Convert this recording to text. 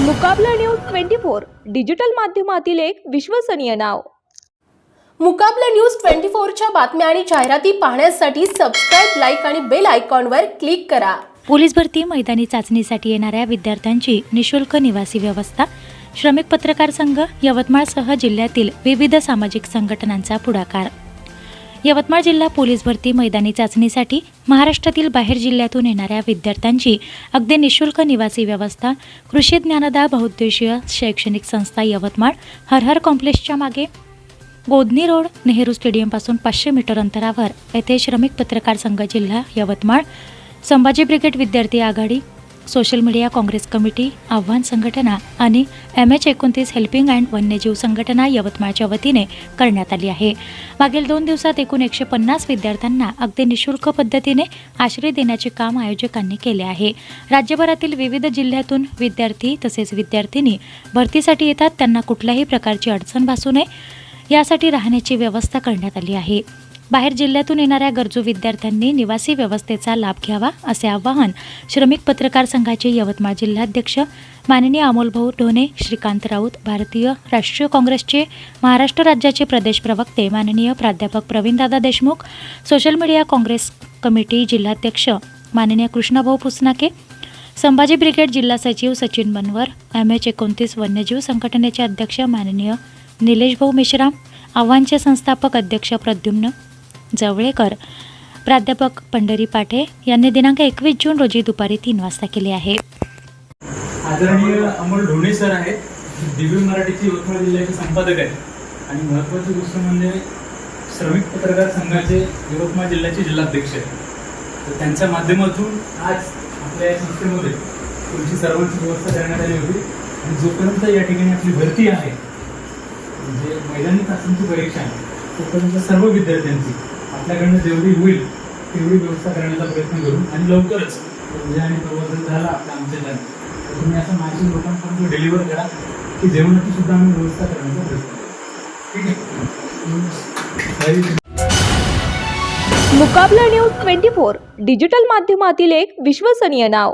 Mukabla news twenty four digital माध्यमातील एक विश्वसनीय नाव. मुकाबला न्यूज ट्वेंटी फोरच्या बातम्या आणि जाहिराती पाहण्यासाठी सबस्क्राईब लाईक आणि बेल आयकॉनवर क्लिक करा. पोलीस भरती मैदानी चाचणीसाठी येणाऱ्या विद्यार्थ्यांची निशुल्क निवासी व्यवस्था श्रमिक पत्रकार संघ यवतमाळसह जिल्ह्यातील विविध सामाजिक संघटनांचा पुढाकार. यवतमाळ जिल्हा पोलीस भरती मैदानी चाचणीसाठी महाराष्ट्रातील बाहेर जिल्ह्यातून येणाऱ्या विद्यार्थ्यांची अगदी निशुल्क निवासी व्यवस्था कृषी ज्ञानदा बहुद्देशीय शैक्षणिक संस्था यवतमाळ हरहर कॉम्प्लेक्सच्या मागे. गोदनी रोड नेहरू स्टेडियमपासून पाचशे मीटर अंतरावर येथे श्रमिक पत्रकार संघ जिल्हा यवतमाळ. संभाजी ब्रिगेड विद्यार्थी आघाडी. सोशल मीडिया काँग्रेस कमिटी आव्हान संघटना आणि एम एच एकोणतीस हेल्पिंग अँड वन्यजीव संघटना यवतमाळच्या वतीने करण्यात आली आहे. मागील दोन दिवसात एकूण एकशे पन्नास विद्यार्थ्यांना अगदी निशुल्क पद्धतीने आश्रय देण्याचे काम आयोजकांनी केले आहे. राज्यभरातील विविध जिल्ह्यातून विद्यार्थी तसेच विद्यार्थिनी भरतीसाठी येतात त्यांना कुठल्याही प्रकारची अडचण भासू नये यासाठी राहण्याची व्यवस्था करण्यात आली आहे. बाहेर जिल्ह्यातून येणाऱ्या गरजू विद्यार्थ्यांनी निवासी व्यवस्थेचा लाभ घ्यावा असे आवाहन श्रमिक पत्रकार संघाचे यवतमाळ जिल्हाध्यक्ष माननीय अमोलभाऊ ढोणे श्रीकांत राऊत भारतीय राष्ट्रीय काँग्रेसचे महाराष्ट्र राज्याचे प्रदेश प्रवक्ते माननीय प्राध्यापक प्रवीणदादा Deshmukh social media Congress committee जिल्हाध्यक्ष माननीय कृष्णाभाऊ पुसनाके संभाजी ब्रिगेड जिल्हा सचिव सचिन बनवर एम एच एकोणतीस वन्यजीव संघटनेचे अध्यक्ष माननीय निलेश भाऊ मेश्राम आव्हानचे संस्थापक अध्यक्ष प्रद्युम्न जवळेकर प्राध्यापक पंढरी पाठे यांनी दिनांक एकवीस जून रोजी दुपारी तीन वाजता केले आहे. आदरणीय अमोल ढोणे सर आहेत दिव्य मराठीचे यवतमाळ जिल्ह्याचे संपादक आहेत. आणि महत्त्वाची गोष्ट म्हणजे श्रमिक पत्रकार संघाचे यवतमाळ जिल्ह्याचे जिल्हाध्यक्ष आहेत. तर त्यांच्या माध्यमातून आज आपल्या या संस्थेमध्ये तुमची सर्वांची व्यवस्था करण्यात आली होती. आणि जोपर्यंत या ठिकाणी आपली भरती आहे म्हणजे मैदानी तासांची परीक्षा आहे तोपर्यंत सर्व विद्यार्थ्यांची आपल्याकडनं जेवढी होईल तेवढी व्यवस्था करण्याचा प्रयत्न करू. आणि लवकरच उद्या आणि प्रवर्तन झाला आपल्या आमच्या तर तुम्ही असं माहिती लोकांपर्यंत डिलिव्हर करा की जेवणाची सुद्धा आम्ही व्यवस्था करण्याचा प्रयत्न करू. ठीक आहे? Mukabla news twenty four digital माध्यमातील एक विश्वसनीय नाव.